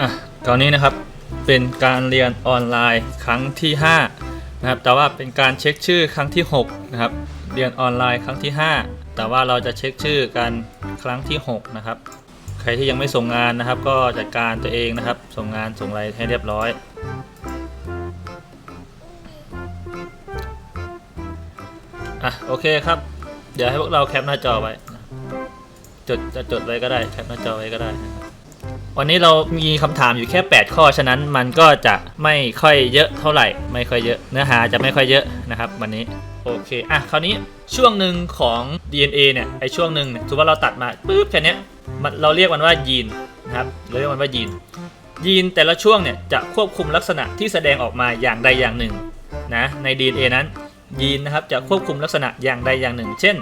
อะตอนนี้นะครับเป็นการเรียนออนไลน์ครั้งที่5นะครับแต่ว่าเป็นการเช็คชื่อครั้งที่6นะครับเรียนออนไลน์ครั้งที่ 5 แต่ว่าเราจะเช็คชื่อกันครั้งที่ 6 นะครับ ใครที่ยังไม่ส่งงานนะครับ ก็จัดการตัวเองนะครับ ส่งงานส่งอะไรให้เรียบร้อย อะโอเคครับ เดี๋ยวให้พวกเราแคปหน้าจอไว้จดจะจดไว้ก็ได้แคปหน้าจอไว้ก็ได้นะครับ วันนี้เรามีคำถามอยู่แค่ 8 ข้อ ฉะนั้นมันก็จะไม่ค่อยเยอะเท่าไหร่ ไม่ค่อยเยอะ เนื้อหาจะไม่ค่อยเยอะนะครับ วันนี้ โอเค อะ คราวนี้ช่วงหนึ่งของ DNA เนี่ย ไอช่วงหนึ่งเนี่ยถือว่าเราตัดมาปุ๊บแค่นี้มันเราเรียกมันว่ายีนนะครับ เราเรียกมันว่ายีน ยีนแต่ละช่วงเนี่ยจะควบคุมลักษณะที่แสดงออกมาอย่างใดอย่างหนึ่งนะใน DNA นั้นยีนนะครับจะควบคุมลักษณะอย่างใดอย่างหนึ่ง เช่น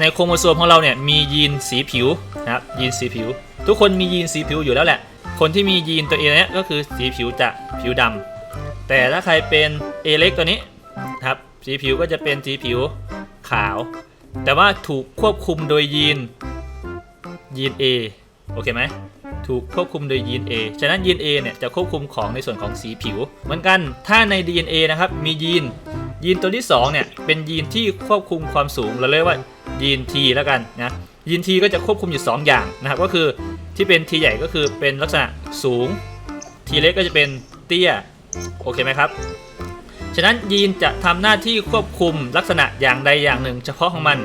ในโครโมโซมของเราเนี่ยมียีนสีผิวนะครับยีนสีผิว ทุกคนมียีนสีผิวอยู่แล้วแหละ คนที่มียีนตัวเอเนี้ยก็คือสีผิวจะผิวดำแต่ถ้าใครเป็นเอเล็กตัวนี้ครับสีผิวก็จะเป็นสีผิวขาว แต่ว่าถูกควบคุมโดยยีนยีน A โอเคไหมถูกควบคุมโดยยีน A ฉะนั้นยีน A เนี่ยจะควบคุมของในส่วนของสีผิว เหมือนกันถ้าใน DNA นะครับมียีนยีนตัวที่2เนี่ยเป็นยีนที่ควบคุมความสูงเราเรียกว่ายีน T แล้วกันนะยีน T ก็จะควบคุมอยู่ 2 อย่างนะครับก็คือ ที่เป็น T ใหญ่ก็คือเป็นลักษณะสูง T เล็กก็จะเป็นเตี้ย โอเคไหมครับ ฉะนั้นยีนจะทำหน้าที่ควบคุมลักษณะอย่างใดอย่างหนึ่ง เฉพาะของมัน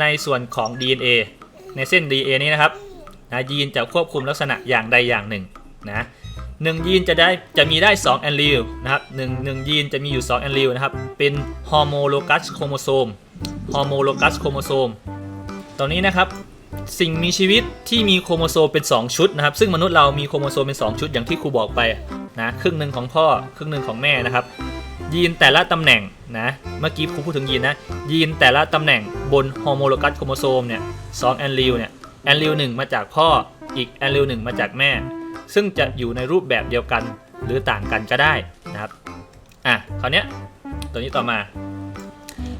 ในส่วนของ DNA ในเส้น DNA นี้นะครับนะยีนจะควบคุมลักษณะอย่างใดอย่างหนึ่งนะหนึ่งยีนจะได้จะมีได้2แอนลิลนะครับหนึ่งหนึ่งยีนจะมีอยู่2แอนลิลนะครับ เป็นฮอร์โมโลกัสโครโมโซมฮอร์โมโลกัสโครโมโซมตรงนี้นะครับ สิ่งมีชีวิตที่มีโครโมโซมเป็น 2 ชุดนะครับ ซึ่งมนุษย์เรามีโครโมโซมเป็น 2 ชุดอย่างที่ครูบอกไปนะครึ่งหนึ่งของพ่อครึ่งหนึ่งของแม่นะครับ ยีนแต่ละตำแหน่งนะเมื่อกี้ครูพูดถึงยีนนะยีนแต่ละตำแหน่งบนฮอร์โมโลกัสโครโมโซมเนี่ยสองแอนลิลเนี่ยแอนลิลหนึ่งมาจากพ่ออีกแอนลิลหนึ่งมาจากแม่ ซึ่งจะอยู่ในรูปแบบเดียวกันหรือต่างกันก็ได้นะครับอะคราวเนี้ยตัวนี้ต่อมา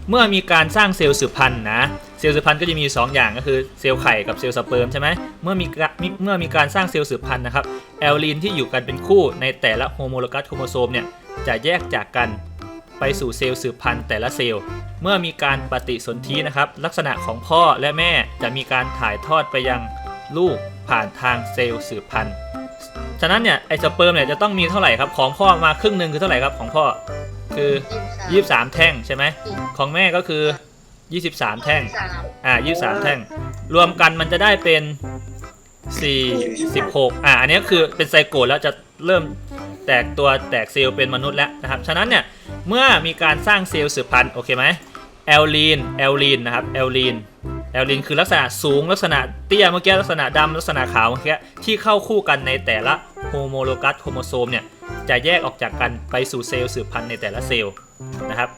เมื่อมีการสร้างเซลล์สืบพันธุ์นะ ซลล์สืบพันธุ์ก็จะมี 2 อย่างก็คือเซลล์ไข่กับเซลล์สเปิร์มใช่ไหมเมื่อมีกะมิเมื่อมีการสร้างเซลล์สืบพันธุ์นะครับแอลลีนที่อยู่กันเป็นคู่ในแต่ละโฮโมโลกัสโครโมโซมเนี่ยจะแยกจากกันไปสู่เซลล์สืบพันธุ์แต่ละเซลล์ เมื่อมีการปฏิสนธินะครับ ลักษณะของพ่อและแม่จะมีการถ่ายทอดไปยังลูกผ่านทางเซลล์สืบพันธุ์ฉะนั้นเนี่ยไอสเปิร์มเนี่ยจะต้องมีเท่าไหร่ครับของพ่อมาครึ่งหนึ่งคือเท่าไหร่ครับของพ่อคือ 23 แท่งใช่ไหมของแม่ก็คือ 23 แท่ง อ่า23 แท่ง รวมกันมันจะได้เป็น 46 อ่า อันนี้คือเป็นไซโกตแล้วจะเริ่มแตกตัวแตกเซลล์เป็นมนุษย์แล้วนะครับ ฉะนั้นเนี่ย เมื่อมีการสร้างเซลล์สืบพันธุ์โอเคไหมแอลลีน แอลลีนนะครับ แอลลีน แอลลีนคือลักษณะสูงลักษณะเตี้ยเมื่อกี้ลักษณะดำลักษณะขาวเมื่อกี้ที่เข้าคู่กันในแต่ละโฮโมโลกัสโครโมโซมเนี่ยจะแยกออกจากกันไปสู่เซลล์สืบพันธุ์ในแต่ละเซลล์นะครับ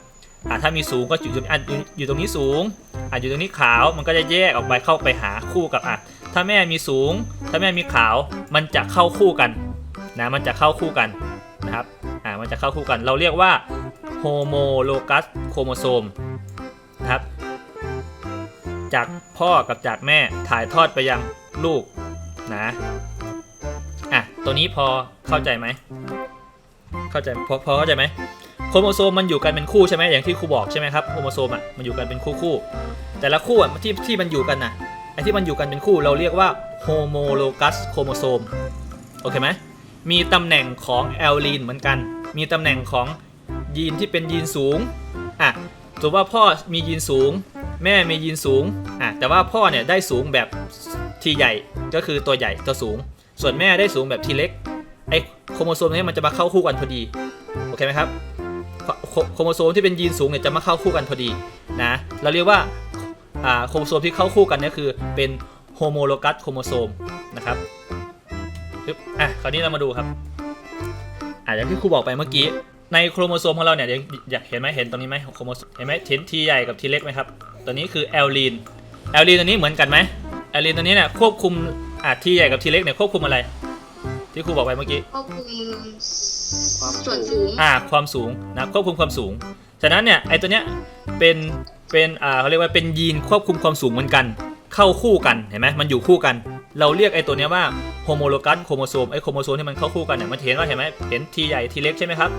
อะถ้ามีสูงก็อยู่ตรงอะอยู่ตรงนี้สูงอะอยู่ตรงนี้ขาวมันก็จะแยกออกไปเข้าไปหาคู่กับอะถ้าแม่มีสูง ถ้าแม่มีขาวมันจะเข้าคู่กันนะมันจะเข้าคู่กันนะครับอะมันจะเข้าคู่กัน เราเรียกว่าโฮโมโลกัสโครโมโซมนะครับจากพ่อกับจากแม่ถ่ายทอดไปยังลูกนะอะตัวนี้พอเข้าใจไหมเข้าใจพอพอเข้าใจไหม รโมโซมมันอยู่กันเป็นคู่ใช่ไหมอย่างที่ครูบอกใช่ไหมครับโครโมโซมอะมันอยู่กันเป็นคู่คู่ๆแต่ละคู่อะที่ที่มันอยู่กันนะไอ้ที่มันอยู่กันเป็นคู่เราเรียกว่าโฮโมโลกัสโครโมโซมโอเคไหมมีตำแหน่งของแอลลีนเหมือนกัน มีตำแหน่งของยีนที่เป็นยีนสูงอะสมมติว่าพ่อมียีนสูง แม่มียีนสูงอะแต่ว่าพ่อเนี่ยได้สูงแบบทีใหญ่ก็คือตัวใหญ่ตัวสูง ส่วนแม่ได้สูงแบบทีเล็กไอโครโมโซมนี้มันจะมาเข้าคู่กันพอดีโอเคไหมครับ โครโมโซมที่เป็นยีนสูงเนี่ยจะมาเข้าคู่กันพอดีนะเราเรียกว่าโครโมโซมที่เข้าคู่กันนี่คือเป็นโฮโมโลกัสโครโมโซมนะครับปึ๊บอะคราวนี้เรามาดูครับอะอย่างที่ครูบอกไปเมื่อกี้ในโครโมโซมของเราเนี่ยอยากเห็นไหมเห็นตรงนี้ไหมโครโมโซมเห็นไหมเห็นทีใหญ่กับทีเล็กไหมครับตัวนี้คือแอลลีนแอลลีนตัวนี้เหมือนกันไหมแอลลีนตัวนี้เนี่ยควบคุมอะทีใหญ่กับทีเล็กเนี่ยควบคุมอะไร ที่ครูบอกไปเมื่อกี้ ควบคุมส่วนสูงอ่าความสูงนะควบคุมความสูง ฉะนั้นเนี่ยไอตัวเนี้ยเป็นเป็นอ่าเขาเรียกว่าเป็นยีนควบคุมความสูงเหมือนกัน เข้าคู่กันเห็นไหมมันอยู่คู่กัน เราเรียกไอตัวเนี้ยว่าโฮโมโลกัสโครโมโซมไอ้โครโมโซมที่มันเข้าคู่กันเนี่ยมันจะเห็นว่าเห็นไหมเห็น T ใหญ่ T เล็กใช่ไหมครับ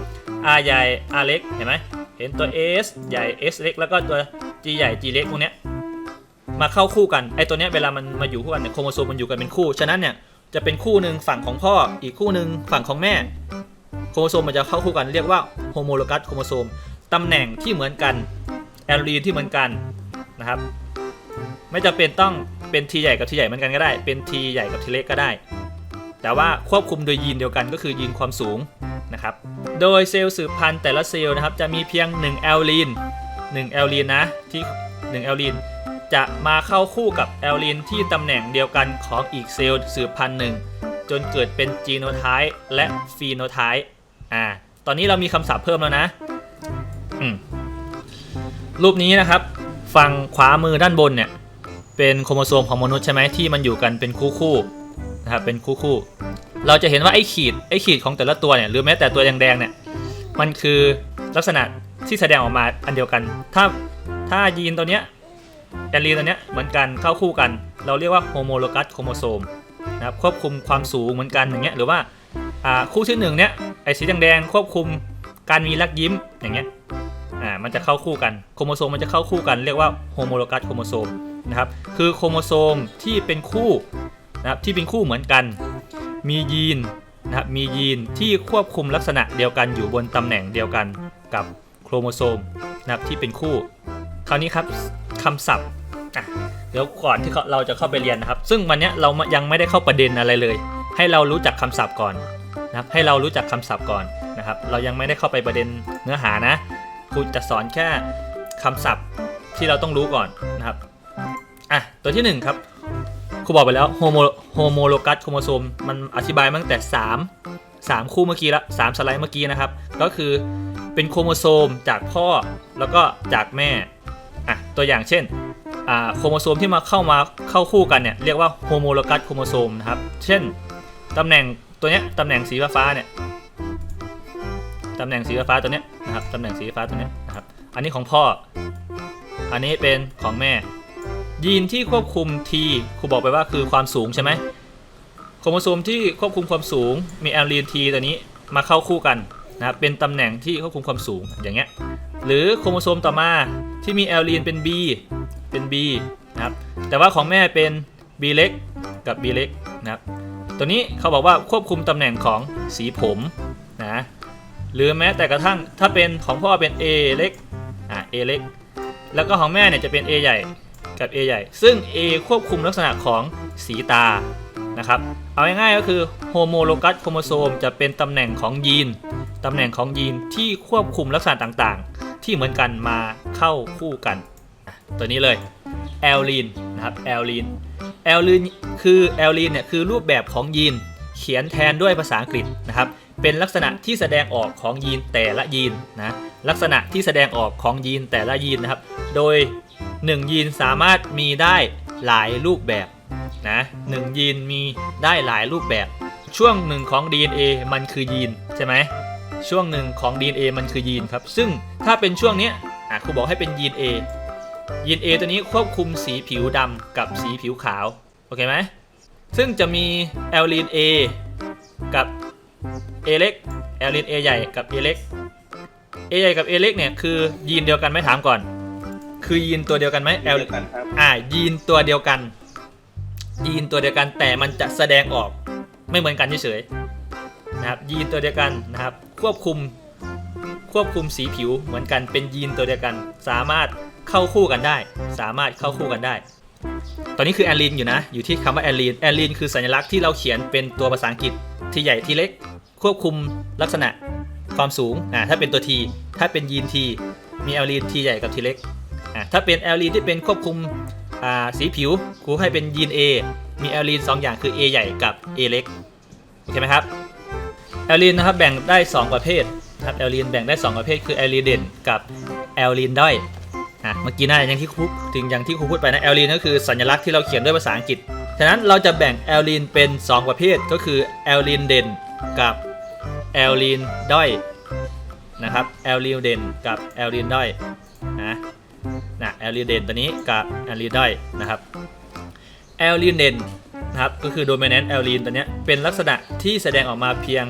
R ใหญ่ R เล็กเห็นไหมเห็นตัว S ใหญ่ S เล็กแล้วก็ตัว G ใหญ่ G เล็กพวกเนี้ยมาเข้าคู่กันไอ้ตัวเนี้ยเวลามันมาอยู่คู่กันเนี่ยโครโมโซมมันอยู่กันเป็นคู่ฉะนั้นเนี่ย จะเป็นคู่หนึ่งฝั่งของพ่อ อีกคู่หนึ่งฝั่งของแม่ โครโมโซมมันจะเข้าคู่กันเรียกว่าโฮโมโลกัสโครโมโซมตำแหน่งที่เหมือนกันแอลลีนที่เหมือนกันนะครับ ไม่จำเป็นต้องเป็นทีใหญ่กับทีใหญ่เหมือนกันก็ได้ เป็นทีใหญ่กับทีเล็กก็ได้ แต่ว่าควบคุมโดยยีนเดียวกันก็คือยีนความสูงนะครับ โดยเซลล์สืบพันธุ์แต่ละเซลล์นะครับจะมีเพียง1แอลลีน1แอลลีนนะที่1แอลลีน จะมาเข้าคู่กับแอลลีนที่ตำแหน่งเดียวกันของอีกเซลล์สืบพันธุ์หนึ่ง จนเกิดเป็นจีโนไทป์และฟีโนไทป์อ่าตอนนี้เรามีคำศัพท์เพิ่มแล้วนะอืมรูปนี้นะครับ ฝั่งขวามือด้านบนเนี่ยเป็นโครโมโซมของมนุษย์ใช่ไหมที่มันอยู่กันเป็นคู่คู่นะครับเป็นคู่คู่ เราจะเห็นว่าไอ้ขีดไอ้ขีดของแต่ละตัวเนี่ยหรือแม้แต่ตัวแดงๆเนี่ยมันคือลักษณะที่แสดงออกมาอันเดียวกัน ถ้าถ้ายีนตัวเนี้ย แอลลีนตัวเนี้ยเหมือนกันเข้าคู่กัน เราเรียกว่าโฮโมโลกัสโครโมโซมนะครับควบคุมความสูงเหมือนกันอย่างเงี้ยหรือว่าคู่ที่หนึ่งเนี้ยไอสีแดงๆควบคุมการมีรักยิ้มอย่างเงี้ยอ่ามันจะเข้าคู่กันโครโมโซมมันจะเข้าคู่กันเรียกว่าโฮโมโลกัสโครโมโซมนะครับคือโครโมโซมที่เป็นคู่นะครับที่เป็นคู่เหมือนกัน มียีนนะครับมียีนที่ควบคุมลักษณะเดียวกันอยู่บนตำแหน่งเดียวกันกับโครโมโซมนะครับที่เป็นคู่ คราวนี้ครับ คำศัพท์อะเดี๋ยวก่อนที่เราจะเข้าไปเรียนนะครับ ซึ่งวันนี้เรายังไม่ได้เข้าประเด็นอะไรเลย ให้เรารู้จักคำศัพท์ก่อนนะครับ ให้เรารู้จักคำศัพท์ก่อนนะครับ เรายังไม่ได้เข้าไปประเด็นเนื้อหานะครูจะสอนแค่คำศัพท์ที่เราต้องรู้ก่อนนะครับอะตัวที่หนึ่งครับครูบอกไปแล้วโฮโมโฮโมโลกัสโครโมโซมมันอธิบายมาตั้งแต่ 3 3 คู่เมื่อกี้ละ3สไลด์เมื่อกี้นะครับ ก็คือเป็นโครโมโซมจากพ่อแล้วก็จากแม่ อะตัวอย่างเช่นอ่าโครโมโซมที่มาเข้ามาเข้าคู่กันเนี่ยเรียกว่าโฮโมโลกัสโครโมโซมนะครับ เช่นตำแหน่งตัวเนี้ยตำแหน่งสีฟ้าเนี่ยตำแหน่งสีฟ้าตัวเนี้ยนะครับตำแหน่งสีฟ้าตัวเนี้ยนะครับอันนี้ของพ่อ อันนี้เป็นของแม่ ยีนที่ควบคุม T ครูบอกไปว่าคือความสูงใช่ไหมโครโมโซมที่ควบคุมความสูงมีแอลลีน T ตัวนี้มาเข้าคู่กันนะครับเป็นตำแหน่งที่ควบคุมความสูงอย่างเงี้ยหรือโครโมโซมต่อมา ที่มีแอลลีนเป็น B เป็น B นะครับ แต่ว่าของแม่เป็น B เล็กกับ B เล็กนะครับ ตัวนี้เขาบอกว่าควบคุมตำแหน่งของสีผมนะหรือแม้แต่กระทั่งถ้าเป็นของพ่อเป็น A เล็กอ่า A เล็กแล้วก็ของแม่เนี่ยจะเป็น A ใหญ่กับ A ใหญ่ ซึ่ง A ควบคุมลักษณะของสีตานะครับเอาง่ายๆก็คือโฮโมโลกัสโครโมโซมจะเป็นตำแหน่งของยีนตำแหน่งของยีนที่ควบคุมลักษณะต่างๆ ที่เหมือนกันมาเข้าคู่กันตัวนี้เลยแอลลีนนะครับแอลลีนแอลลีนคือแอลลีนเนี่ยคือรูปแบบของยีนเขียนแทนด้วยภาษาอังกฤษนะครับ เป็นลักษณะที่แสดงออกของยีนแต่ละยีนนะลักษณะที่แสดงออกของยีนแต่ละยีนนะครับ โดย 1 ยีนสามารถมีได้หลายรูปแบบนะหนึ่งยีนมีได้หลายรูปแบบ ช่วงหนึ่งของ DNA มันคือยีนใช่ไหม ช่วงหนึ่งของ DNA มันคือยีนครับ ซึ่งถ้าเป็นช่วงเนี้ยอะครูบอกให้เป็นยีน A ยีน A ตัวนี้ควบคุมสีผิวดำกับสีผิวขาว โอเคไหม ซึ่งจะมีแอลลีน A กับ A เล็กแอลลีน A ใหญ่กับ A เล็ก A ใหญ่กับ A เล็กเนี่ยคือยีนเดียวกันไหมถามก่อน คือยีนตัวเดียวกันไหมแอลเดียวกันครับอ่ายีนตัวเดียวกัน ยีนตัวเดียวกันแต่มันจะแสดงออกไม่เหมือนกันเฉยๆนะครับยีนตัวเดียวกันนะครับ ควบคุม ควบคุมสีผิวเหมือนกันเป็นยีนตัวเดียวกัน สามารถเข้าคู่กันได้ สามารถเข้าคู่กันได้ ตอนนี้คือแอลลีนอยู่นะ อยู่ที่คำว่าแอลลีนแอลลีนคือสัญลักษณ์ที่เราเขียนเป็นตัวภาษาอังกฤษที่ใหญ่ที่เล็ก ควบคุมลักษณะความสูงอ่าถ้าเป็นตัว T ถ้าเป็นยีน T มีแอลลีน T ใหญ่กับ T เล็กอ่าถ้าเป็นแอลลีนที่เป็นควบคุมอ่าสีผิวครูให้เป็นยีน A มีแอลลีน2อย่างคือ A ใหญ่กับ A เล็กโอเคไหมครับ แอลลีนนะครับแบ่งได้ 2 ประเภทนะครับแอลลีนแบ่งได้ 2 ประเภทคือแอลลีนเด่นกับแอลลีนด้อยอะเมื่อกี้น่าจะยังที่ครูถึงอย่างที่ครูพูดไปนะแอลลีนก็คือสัญลักษณ์ที่เราเขียนด้วยภาษาอังกฤษฉะนั้นเราจะแบ่งแอลลีนเป็น 2 ประเภทก็คือแอลลีนเด่นกับแอลลีนด้อยนะครับแอลลีนเด่นกับแอลลีนด้อยนะนะแอลลีนเด่นตัวนี้กับแอลลีนด้อยนะครับแอลลีนเด่นนะครับก็คือ dominant แอลลีนตัวนี้เป็นลักษณะที่แสดงออกมาเพียง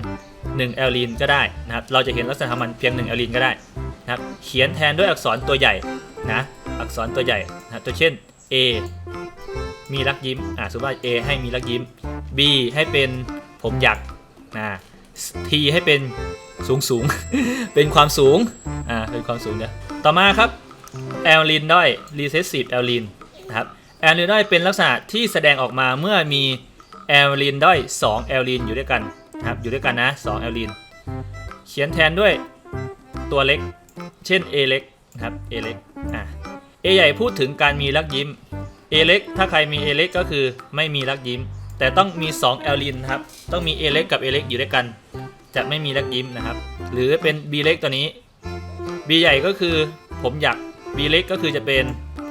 1แอลลีนก็ได้นะครับเราจะเห็นลักษณะของมันเพียง1แอลลีนก็ได้นะครับเขียนแทนด้วยอักษรตัวใหญ่นะอักษรตัวใหญ่นะตัวเช่น A มีรักยิ้มอ่าสมมติว่า A ให้มีรักยิ้ม B ให้เป็นผมหยักนะ T ให้เป็นสูงสูงเป็นความสูงอ่าเป็นความสูงเนี่ยต่อมาครับแอลลินด้อย recessive แอลลินนะครับแอลลินด้อยเป็นลักษณะที่แสดงออกมาเมื่อมีแอลลินด้อย2แอลลินอยู่ด้วยกัน นะครับอยู่ด้วยกันนะ2แอลลินเขียนแทนด้วยตัวเล็ก เช่น A เล็กนะครับ A เล็กอ่า A ใหญ่พูดถึงการมีรักยิ้ม A เล็กถ้าใครมี A เล็กก็คือไม่มีรักยิ้ม แต่ต้องมี2แอลลินครับต้องมี A เล็กกับ A เล็กอยู่ด้วยกัน จะไม่มีรักยิ้มนะครับ หรือเป็น B เล็กตัวนี้ B ใหญ่ก็คือผมอยาก B เล็กก็คือจะเป็น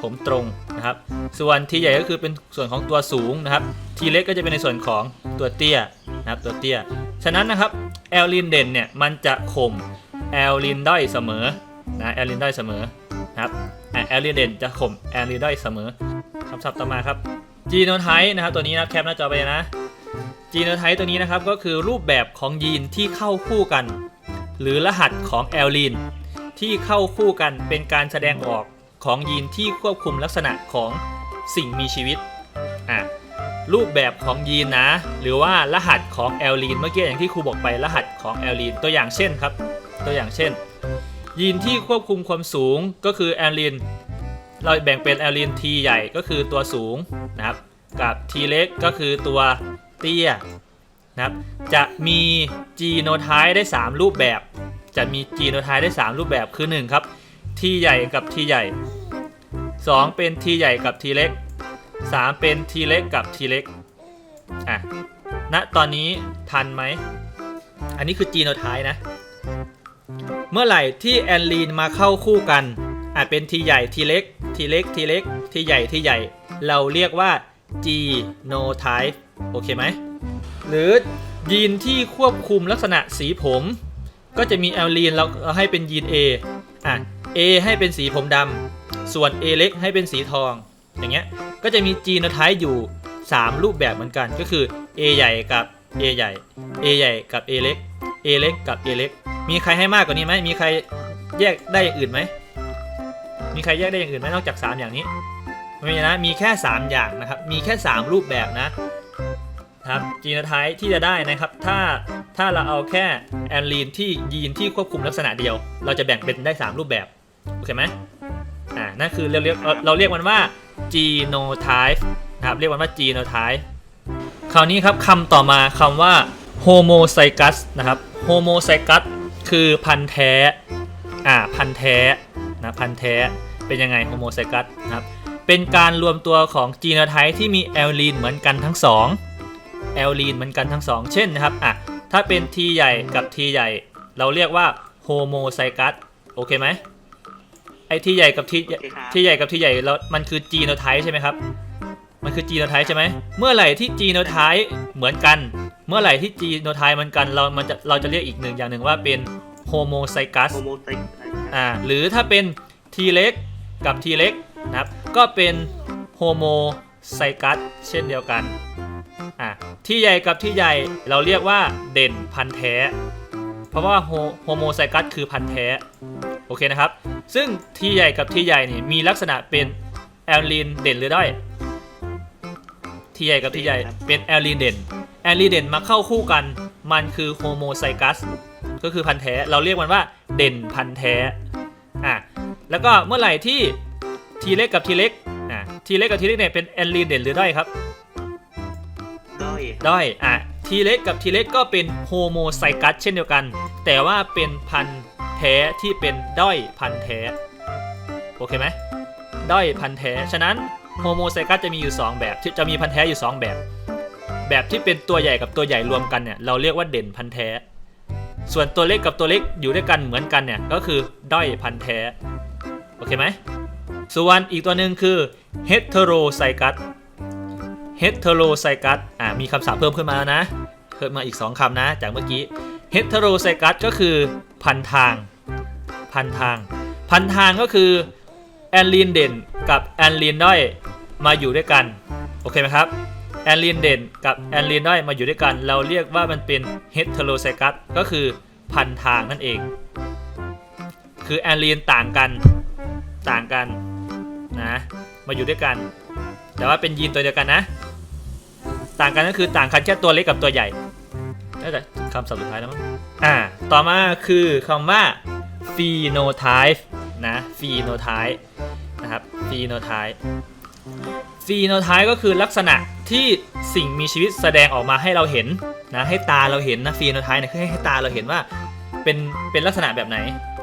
ผมตรงนะครับ ส่วน T ใหญ่ก็คือเป็นส่วนของตัวสูงนะครับ T เล็กก็จะเป็นในส่วนของตัวเตี้ยนะครับตัวเตี้ย ฉะนั้นนะครับแอลลินเด่นเนี่ยมันจะข่มแอลลินด้อยเสมอนะแอลลินด้อยเสมอนะครับแอลลินเด่นจะข่มแอลลินด้อยเสมอคำศัพท์ต่อมาครับจีโนไทป์นะครับตัวนี้นะแคปหน้าจอไปนะจีโนไทป์ตัวนี้นะครับก็คือรูปแบบของยีนที่เข้าคู่กัน หรือรหัสของแอลลินที่เข้าคู่กันเป็นการแสดงออก ของยีนที่ควบคุมลักษณะของสิ่งมีชีวิตอะรูปแบบของยีนนะ หรือว่ารหัสของแอลลีนเมื่อกี้อย่างที่ครูบอกไปรหัสของแอลลีนตัวอย่างเช่นครับ ตัวอย่างเช่น ยีนที่ควบคุมความสูงก็คือแอลลีนเราแบ่งเป็นแอลลีน T ใหญ่ก็คือตัวสูงนะครับกับ T เล็กก็คือตัวเตี้ยนะครับจะมีจีโนไทป์ได้ 3 รูปแบบ จะมีจีโนไทป์ได้ 3 รูปแบบคือ1ครับ T ใหญ่กับ T ใหญ่ 2 เป็น T ใหญ่กับ T เล็ก 3 เป็น T เล็กกับ T เล็กอะณตอนนี้ทันไหม อันนี้คือจีโนไทป์นะ เมื่อไหร่ที่แอนลีนมาเข้าคู่กัน อาจเป็น T ใหญ่ T เล็ก T เล็ก T เล็ก T ใหญ่ T ใหญ่ เราเรียกว่า genotype โอเคไหม หรือยีนที่ควบคุมลักษณะสีผม ก็จะมีแอลลีนเราให้เป็นยีน A อะ A ให้เป็นสีผมดำ ส่วน A เล็กให้เป็นสีทอง อย่างเงี้ย ก็จะมีจีโนไทป์อยู่ 3 รูปแบบเหมือนกัน ก็คือ A ใหญ่กับ A ใหญ่ A ใหญ่กับ A เล็ก A เล็กกับ A เล็ก มีใครให้มากกว่านี้ไหม มีใครแยกได้อย่างอื่นไหม มีใครแยกได้อย่างอื่นไหมนอกจาก 3 อย่างนี้ ไม่นะ มีแค่ 3 อย่างนะครับ มีแค่ 3 รูปแบบนะครับ จีโนไทป์ที่จะได้นะครับ ถ้าถ้าเราเอาแค่แอนลีนที่ยีนที่ควบคุมลักษณะเดียว เราจะแบ่งเป็นได้ 3 รูปแบบ โอเคไหม อ่านั่นคือเราเรียกเราเราเรียกมันว่า genotype นะครับเรียกมันว่า genotype คราวนี้ครับคำต่อมาคำว่า homozygous นะครับ homozygous คือพันธุ์แท้อ่าพันธุ์แท้นะพันธุ์แท้เป็นยังไง homozygous นะครับเป็นการรวมตัวของ genotype ที่มีแอลลีนเหมือนกันทั้งสองแอลลีนเหมือนกันทั้งสองเช่นนะครับอะถ้าเป็น T ใหญ่กับ T ใหญ่ เราเรียกว่าโฮโมไซกัสโอเคไหม ไอ T ใหญ่กับ T ใหญ่โอเคครับ T ใหญ่กับ T ใหญ่เรามันคือจีโนไทป์ใช่ไหมครับ มันคือจีโนไทป์ใช่ไหมเมื่อไหร่ที่จีโนไทป์เหมือนกัน เมื่อไหร่ที่จีโนไทป์เหมือนกันเรามันจะเราจะเรียกอีกหนึ่งอย่างหนึ่งว่าเป็นโฮโมไซกัส โฮโมไซอ่าหรือถ้าเป็น T เล็กกับ T เล็กนะครับก็เป็นโฮโมไซกัสเช่นเดียวกันอะที่ใหญ่กับที่ใหญ่เราเรียกว่าเด่นพันธุ์แท้ เพราะว่าโฮโฮโมไซกัสคือพันธุ์แท้ โอเคนะครับ ซึ่งที่ใหญ่กับที่ใหญ่นี่มีลักษณะเป็นแอลลีนเด่นหรือด้อยที่ใหญ่กับที่ใหญ่เป็นแอลลีนเด่นแอลลีนเด่นมาเข้าคู่กัน มันคือโฮโมไซกัสก็คือพันธุ์แท้เราเรียกมันว่าเด่นพันธุ์แท้อะแล้วก็เมื่อไหร่ที่ทีเล็กกับทีเล็กอะทีเล็กกับทีเล็กเนี่ยเป็นแอลลีนเด่นหรือด้อยครับด้อยด้อยอะทีเล็กกับทีเล็กก็เป็นโฮโมไซกัสเช่นเดียวกัน แต่ว่าเป็นพันธุ์ แท้ที่เป็นด้อยพันธุ์แท้ โอเคไหมด้อยพันธุ์แท้ ฉะนั้นโฮโมไซกัสจะมีอยู่ 2 แบบจะมีพันธุ์แท้อยู่ 2 แบบ แบบที่เป็นตัวใหญ่กับตัวใหญ่รวมกันเนี่ยเราเรียกว่าเด่นพันธุ์แท้ ส่วนตัวเล็กกับตัวเล็กอยู่ด้วยกันเหมือนกันเนี่ยก็คือด้อยพันธุ์แท้ โอเคไหมส่วนอีกตัวหนึ่งคือ heterozygous heterozygous อ่ามีคำศัพท์เพิ่มขึ้นมาแล้วนะ เพิ่มมาอีก 2คำนะ จากเมื่อกี้ heterozygous ก็คือพันทาง พันทาง พันทางก็คือแอนลีนเด่นกับแอนลีนด้อยมาอยู่ด้วยกัน โอเคไหมครับแอนลีนเด่นกับแอนลีนด้อยมาอยู่ด้วยกัน เราเรียกว่ามันเป็นเฮต e โ o ไซกัสก็คือพันทางนั่นเอง คือแอนลีนต่างกันต่างกันนะมาอยู่ด้วยกัน แต่ว่าเป็นยีนตัวเดียวกันนะ ต่างกันก็คือต่างกันแค่ตัวเล็กกับตัวใหญ่ น่าจะคำศัพท์สุดท้ายแล้วมั้งอ่า ต่อมาคือคำว่า phenotype นะ phenotype นะครับ phenotype phenotype ก็คือลักษณะที่สิ่งมีชีวิตแสดงออกมาให้เราเห็นนะให้ตาเราเห็นนะ phenotype เนี่ยคือให้ให้ตาเราเห็นว่าเป็นเป็นลักษณะแบบไหน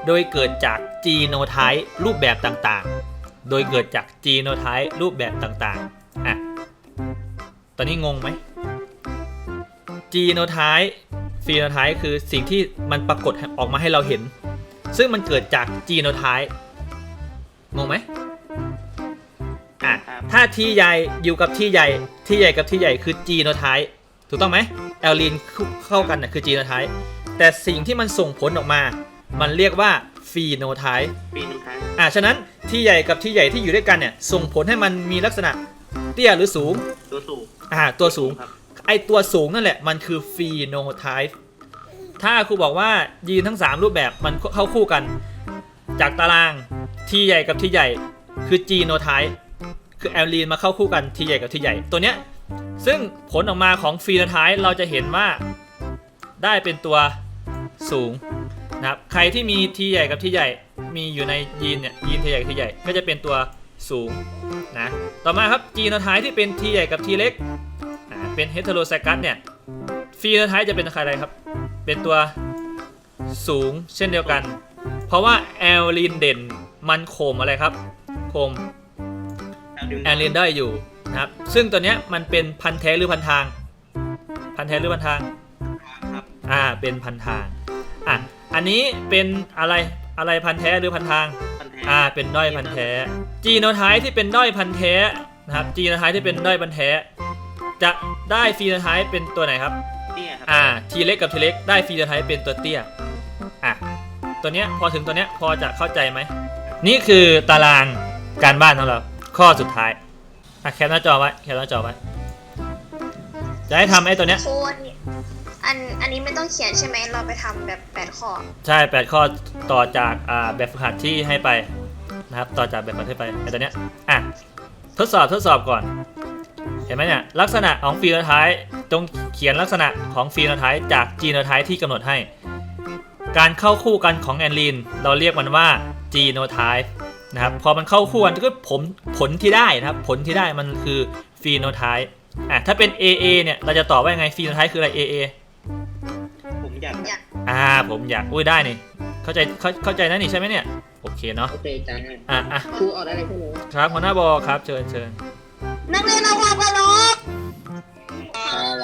โดยเกิดจาก genotype รูปแบบต่างๆ โดยเกิดจาก genotype รูปแบบต่างๆอะตอนนี้งงไหม genotype phenotype คือสิ่งที่มันปรากฏออกมาให้เราเห็น ซึ่งมันเกิดจาก genotype งงไหมอะครับถ้าที่ใหญ่อยู่กับที่ใหญ่ที่ใหญ่กับที่ใหญ่คือ genotype ถูกต้องไหมแอลลีนเข้ากันน่ะคือ genotype แต่สิ่งที่มันส่งผลออกมา มันเรียกว่า phenotype ปีหนึงท้ายอะฉะนั้นที่ใหญ่กับที่ใหญ่ที่อยู่ด้วยกันเนี่ยส่งผลให้มันมีลักษณะเตี้ยหรือสูง ตัวสูงอ่าตัวสูงครับ ไอตัวสูงนั่นแหละมันคือ phenotype ถ้าครูบอกว่ายีนทั้ง 3 รูปแบบมันเข้าคู่กัน จากตารางที่ใหญ่กับที่ใหญ่คือ genotype คือแอลลีนมาเข้าคู่กันที่ใหญ่กับที่ใหญ่ตัวเนี้ยซึ่งผลออกมาของ phenotype เราจะเห็นว่าได้เป็นตัวสูงนะครับใครที่มีที่ใหญ่กับที่ใหญ่มีอยู่ในยีนเนี่ยยีนที่ใหญ่กับที่ใหญ่ก็จะเป็นตัวสูงนะต่อมาครับ genotype ที่เป็นที่ใหญ่กับที่เล็ก เป็นเฮต e โ o ไซกัสเนี่ยฟีโนไทป์จะเป็นอะไรครับ เป็นตัวสูงเช่นเดียวกัน เพราะว่าแอลลินเด่นมันโคมอะไรครับ โคมแอลลินได้อยู่นะครับ ซึ่งตัวเนี้ยมันเป็นพันธุ์แท้หรือพันทาง พันธุ์แท้หรือพันทางครับอ่าเป็นพันทางอะอันนี้เป็นอะไรอะไรพันธุ์แท้หรือพันทางพันแท้อ่าเป็นด้อยพันธุ์แท้จีโนไทป์ที่เป็นด้อยพันธุ์แท้นะครับจีโนไทป์ที่เป็นด้อยพันธุ์แท้ จะได้ฟีโนไทป์เป็นตัวไหนครับเนี่ยครับอ่าทีเล็กกับทีเล็กได้ฟีโนไทป์เป็นตัวเตี้ยอะตัวเนี้ยพอถึงตัวเนี้ยพอจะเข้าใจไหมนี่คือตารางการบ้านของเราข้อสุดท้ายอะแคปหน้าจอไว้แคปหน้าจอไว้จะให้ทำไอ้ตัวเนี้ยโค้ดเนี่ยอันอันนี้ไม่ต้องเขียนใช่ไหมเราไปทำแบบแปดข้อใช่แปดข้อต่อจากอ่าแบบฝึกหัดที่ให้ไปนะครับต่อจากแบบฝึกหัดที่ไปไอ้ตัวเนี้ยอะทดสอบทดสอบก่อน เห็นไหมเนี่ยลักษณะของฟีโนไทป์จงเขียนลักษณะของฟีโนไทป์จากจีโนไทป์ที่กำหนดให้ การเข้าคู่กันของแอนลีนเราเรียกมันว่าจีโนไทป์นะครับพอมันเข้าคู่กันก็ผลผลที่ได้นะครับผลที่ได้มันคือฟีโนไทป์อะถ้าเป็น AA เนี่ยเราจะตอบว่ายังไงฟีโนไทป์คืออะไร AA ผมอยากอยากอ่าผมอยากอุ้ยได้นี่เข้าใจเข้าเข้าใจนะนี่ใช่ไหมเนี่ยโอเคเนาะโอเคจ้าอะอะครูออกได้เลยใช่ไหมครับหัวหน้าบอครับเชิญเชิญ นักเรียนระวังกระโหลกอะไร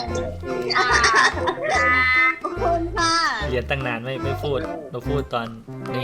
ขอบคุณค่ะ เรียนตั้งนานไม่ไม่พูดเราพูดตอนนี้